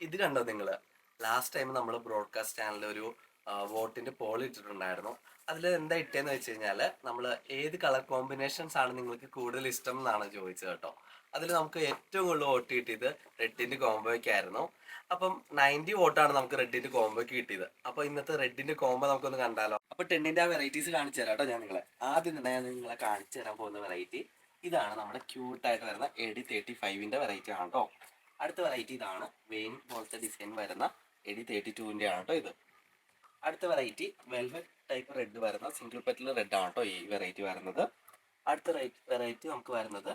ഇത് കണ്ടോ നിങ്ങൾ ലാസ്റ്റ് ടൈം നമ്മൾ ബ്രോഡ്കാസ്റ്റ് ചാനലിൽ ഒരു വോട്ടിന്റെ പോൾ ഇട്ടിട്ടുണ്ടായിരുന്നു. അതിൽ എന്താ ഇട്ടേന്ന് വെച്ച് കഴിഞ്ഞാൽ നമ്മൾ ഏത് കളർ കോമ്പിനേഷൻസ് ആണ് നിങ്ങൾക്ക് കൂടുതൽ ഇഷ്ടം എന്നാണ് ചോദിച്ചത് കേട്ടോ. അതിൽ നമുക്ക് ഏറ്റവും കൂടുതൽ വോട്ട് കിട്ടിയത് റെഡിന്റെ കോംബോയ്ക്കായിരുന്നു അപ്പം നയന്റി വോട്ടാണ് നമുക്ക് റെഡിന്റെ കോംബോയ്ക്ക് കിട്ടിയത്. അപ്പോൾ ഇന്നത്തെ റെഡിന്റെ കോംബോ നമുക്കൊന്ന് കണ്ടാലോ? അപ്പോൾ ടെന്നിന്റെ ആ വെറൈറ്റീസ് കാണിച്ചു തരാം കേട്ടോ ഞാൻ നിങ്ങളെ. ആദ്യം തന്നെ ഞാൻ നിങ്ങളെ കാണിച്ചു തരാൻ പോകുന്ന വെറൈറ്റി ഇതാണ് നമ്മുടെ ക്യൂട്ടായിട്ട് വരുന്ന എ ഡി തേർട്ടി ഫൈവിന്റെ വെറൈറ്റി ആണ് കേട്ടോ. അടുത്ത വെറൈറ്റി ഇതാണ്. വെയിൻ പോലത്തെ ഡിസൈൻ വരുന്ന എഡി തേർട്ടി ടുവിന്റെ ആണ് ഇത്. അടുത്ത വെറൈറ്റി വെൽവെറ്റ് ടൈപ്പ് റെഡ് വരുന്ന സിംഗിൾ പെറ്റൽ റെഡ് ആണ് കേട്ടോ ഈ വെറൈറ്റി വരുന്നത്. അടുത്ത വെറൈറ്റി നമുക്ക് വരുന്നത്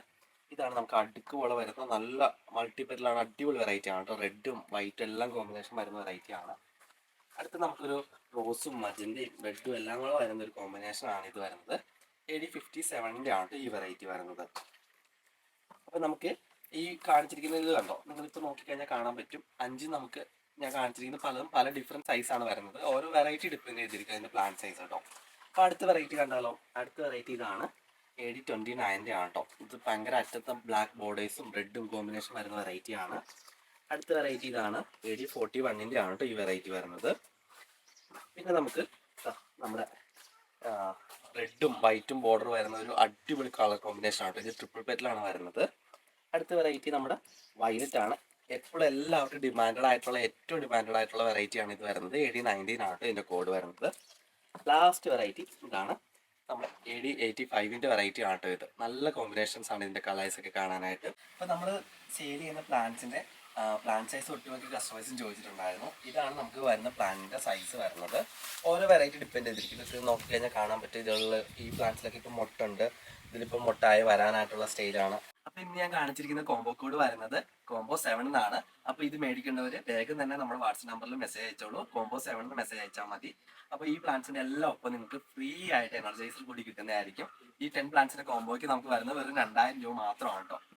ഇതാണ് നമുക്ക് അടുക്ക് പോലെ വരുന്ന നല്ല മൾട്ടി പെറ്റലാണ് അടിപൊളി വെറൈറ്റി ആണ് കേട്ടോ റെഡും വൈറ്റും എല്ലാം കോമ്പിനേഷൻ വരുന്ന വെറൈറ്റി ആണ്. അടുത്ത് നമുക്കൊരു റോസും മജന്റയും റെഡും എല്ലാം കൂടെ വരുന്ന ഒരു കോമ്പിനേഷൻ ആണ് ഇത് വരുന്നത്. എ ഡി ഫിഫ്റ്റി സെവനിന്റെ ആണ് ഈ വെറൈറ്റി വരുന്നത്. അപ്പോൾ നമുക്ക് ഈ കാണിച്ചിരിക്കുന്ന ഇത് കണ്ടോ? നിങ്ങളിപ്പോൾ നോക്കിക്കഴിഞ്ഞാൽ കാണാൻ പറ്റും. അഞ്ച് നമുക്ക് ഞാൻ കാണിച്ചിരിക്കുന്ന പലതും പല ഡിഫറെന്റ് സൈസാണ് വരുന്നത്. ഓരോ വെറൈറ്റി ഡിപ്പെൻഡ് ചെയ്തിരിക്കും അതിന്റെ പ്ലാൻ സൈസ് കേട്ടോ. അപ്പോൾ അടുത്ത വെറൈറ്റി കണ്ടാലോ? അടുത്ത വെറൈറ്റി ഇതാണ് എ ഡി ട്വന്റി നയന്റെ ആണ് കേട്ടോ. ഇത് ഭയങ്കര അറ്റത്തെ ബ്ലാക്ക് ബോർഡേഴ്സും റെഡും കോമ്പിനേഷൻ വരുന്ന വെറൈറ്റി ആണ്. അടുത്ത വെറൈറ്റി ഇതാണ് എ ഡി ഫോർട്ടി വണ്ണിന്റെ ആണ് കേട്ടോ ഈ വെറൈറ്റി വരുന്നത്. പിന്നെ നമുക്ക് നമ്മുടെ റെഡും വൈറ്റും ബോർഡർ വരുന്ന ഒരു അടിപൊളി കളർ കോമ്പിനേഷൻ ആണ് കേട്ടോ. ഇത് ട്രിപ്പിൾ പെറ്റിലാണ് വരുന്നത്. അടുത്ത വെറൈറ്റി നമ്മുടെ വയലറ്റ് ആണ്. എപ്പോഴും എല്ലാവർക്കും ഡിമാൻഡഡ് ആയിട്ടുള്ള ഏറ്റവും ഡിമാൻഡഡ് ആയിട്ടുള്ള വെറൈറ്റി ആണ് ഇത് വരുന്നത്. എ ഡി നയന്റീൻ ആണ് ഇതിന്റെ കോഡ് വരുന്നത്. ലാസ്റ്റ് വെറൈറ്റി ഇതാണ്. നമ്മൾ എ ഡി എയ്റ്റി ഫൈവിന്റെ വെറൈറ്റി ആണ് ഇത്. നല്ല കോമ്പിനേഷൻസ് ആണ് ഇതിന്റെ കളേഴ്സ് ഒക്കെ കാണാനായിട്ട്. അപ്പോൾ നമ്മൾ സെയിൽ ചെയ്യുന്ന പ്ലാന്റ്സിന്റെ പ്ലാന്റ് സൈസ് ഒട്ടുമിക്ക കസ്റ്റമേഴ്സും ചോദിച്ചിട്ടുണ്ടായിരുന്നു. ഇതാണ് നമുക്ക് വരുന്ന പ്ലാന്റിന്റെ സൈസ് വരുന്നത്. ഓരോ വെറൈറ്റി ഡിപ്പെൻഡ് ചെയ്തിരിക്കും. ഇത് നോക്കിക്കഴിഞ്ഞാൽ കാണാൻ പറ്റും. ഇതിലുള്ള ഈ പ്ലാന്റ്സിലൊക്കെ ഇപ്പോൾ മുട്ടുണ്ട്. ഇതിലിപ്പോൾ മുട്ടായി വരാനായിട്ടുള്ള സ്റ്റേജാണ് അപ്പൊ ഇന്ന് ഞാൻ കാണിച്ചിരിക്കുന്ന കോംബോ കോഡ് വരുന്നത് കോംബോ സെവൻ എന്നാണ് അപ്പൊ ഇത് മേടിക്കേണ്ടവര് വേഗം തന്നെ നമ്മുടെ വാട്സ്ആപ്പ് നമ്പറിൽ മെസ്സേജ് അയച്ചോളൂ. കോംബോ സെവൻ മെസ്സേജ് അയച്ചാൽ മതി. അപ്പൊ ഈ പ്ലാന്റ്സിന്റെ എല്ലാം ഒപ്പം നിങ്ങൾക്ക് ഫ്രീ ആയിട്ട് എനർജൈസർ കൂടി കിട്ടുന്നതായിരിക്കും. ഈ ടെൻ പ്ലാന്റ്സിന്റെ കോംബോയ്ക്ക് നമുക്ക് വരുന്നത് വെറും രണ്ടായിരം രൂപ മാത്രമാണ് കേട്ടോ